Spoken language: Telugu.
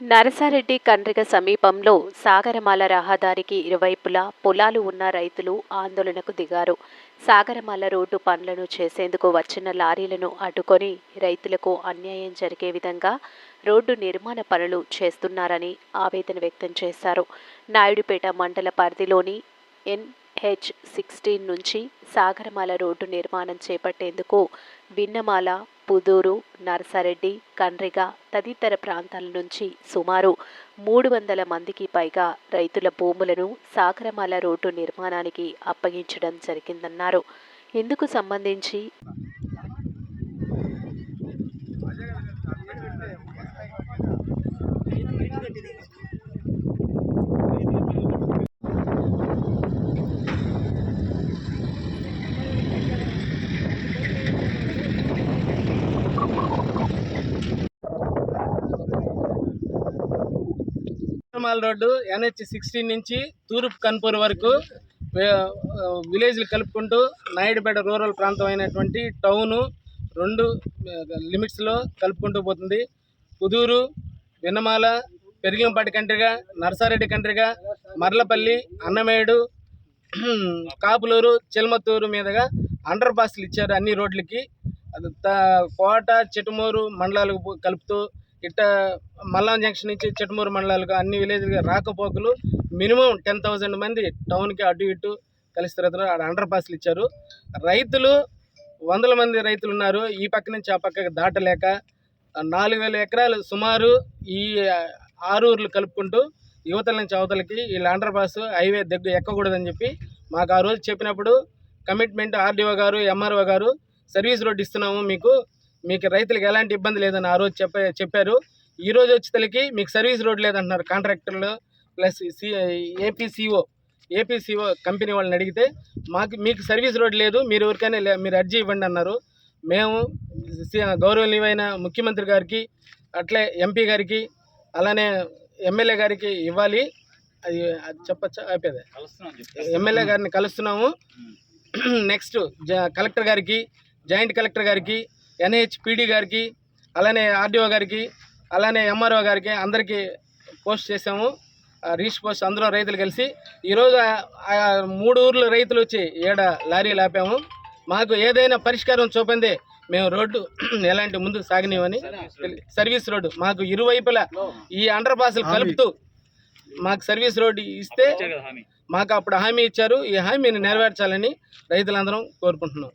నరసారెడ్డి కండ్రిగ సమీపంలో సాగరమాల రహదారికి ఇరువైపులా పొలాలు ఉన్న రైతులు ఆందోళనకు దిగారు. సాగరమాల రోడ్డు పనులను చేసేందుకు వచ్చిన లారీలను అడ్డుకొని రైతులకు అన్యాయం జరిగే విధంగా రోడ్డు నిర్మాణ పనులు చేస్తున్నారని ఆవేదన వ్యక్తం చేశారు. నాయుడుపేట మండల పరిధిలోని ఎన్హెచ్ సిక్స్టీన్ నుంచి సాగరమాల రోడ్డు నిర్మాణం చేపట్టేందుకు విన్నమాల పుదూరు నర్సారెడ్డి కండ్రిగ తదితర ప్రాంతాల నుంచి సుమారు మూడు వందల మందికి పైగా రైతుల భూములను సాగరమాల రోడ్డు నిర్మాణానికి అప్పగించడం జరిగిందన్నారు. ఇందుకు సంబంధించి తిరుమల రోడ్డు ఎన్హెచ్ సిక్స్టీన్ నుంచి తూర్పు కన్పూర్ వరకు విలేజ్లు కలుపుకుంటూ నాయుడుపేట రూరల్ ప్రాంతం అయినటువంటి టౌను రెండు లిమిట్స్లో కలుపుకుంటూ పోతుంది. పుదూరు విన్నమాల పెరిగింపాటి కంట్రిగా నర్సారెడ్డి కంట్రిగా మర్లపల్లి అన్నమేడు కాపులూరు చిల్మత్తూరు మీదుగా అండర్ పాస్లు ఇచ్చారు అన్ని రోడ్లకి. అది కోట చిటుమూరు మండలాలకు కలుపుతూ ఇట్ట మల్లాం జంక్షన్ నుంచి చిట్టమూరు మండలాలకు అన్ని విలేజ్లకి రాకపోకలు మినిమం టెన్ థౌజండ్ మంది టౌన్కి అటు ఇటు కలిసి తిరుగుతున్నారు. ఆడ అండర్ పాస్లు ఇచ్చారు. రైతులు వందల మంది రైతులు ఉన్నారు. ఈ పక్క నుంచి ఆ పక్కకి దాటలేక నాలుగు వేల ఎకరాలు సుమారు ఈ ఆరూర్లు కలుపుకుంటూ యువతల నుంచి అవతలకి వీళ్ళ అండర్ పాస్ హైవే దగ్గర ఎక్కకూడదని చెప్పి మాకు ఆ రోజు చెప్పినప్పుడు commitment RDO garu MRO garu service road ఇస్తున్నాము మీకు. మీకు రైతులకు ఎలాంటి ఇబ్బంది లేదని ఆ రోజు చెప్ప చెప్పారు. ఈ రోజు వచ్చేతలకి మీకు సర్వీస్ రోడ్ లేదంటున్నారు కాంట్రాక్టర్లు plus C APCO APCO company వాళ్ళని అడిగితే మాకు మీకు సర్వీస్ రోడ్ లేదు మీరు ఎవరికైనా లే- మీరు అర్జీ ఇవ్వండి అన్నారు. మేము గౌరవనీయమైన ముఖ్యమంత్రి గారికి అట్లే ఎంపీ గారికి అలానే ఎమ్మెల్యే గారికి ఇవ్వాలి. అది అది చెప్పచ్చా? అయిపోయింది. ఎమ్మెల్యే గారిని కలుస్తున్నాము. నెక్స్ట్ జ కలెక్టర్ గారికి జాయింట్ కలెక్టర్ గారికి ఎన్హెచ్పిడి గారికి అలానే ఆర్డీఓ గారికి అలానే ఎంఆర్ఓ గారికి అందరికీ పోస్ట్ చేసాము రీచ్ పోస్ట్ అందరూ రైతులు కలిసి ఈరోజు మూడు ఊర్ల రైతులు వచ్చి ఏడ లారీలు ఆపాము మాకు ఏదైనా పరిష్కారం చూపిందే మేము రోడ్డు ఎలాంటి ముందుకు సాగనివని సర్వీస్ రోడ్డు. మాకు ఇరువైపులా ఈ అండర్ పాస్లు కలుపుతూ మాకు సర్వీస్ రోడ్డు ఇస్తే మాకు అప్పుడు హామీ ఇచ్చారు. ఈ హామీని నెరవేర్చాలని రైతులందరం కోరుకుంటున్నాం.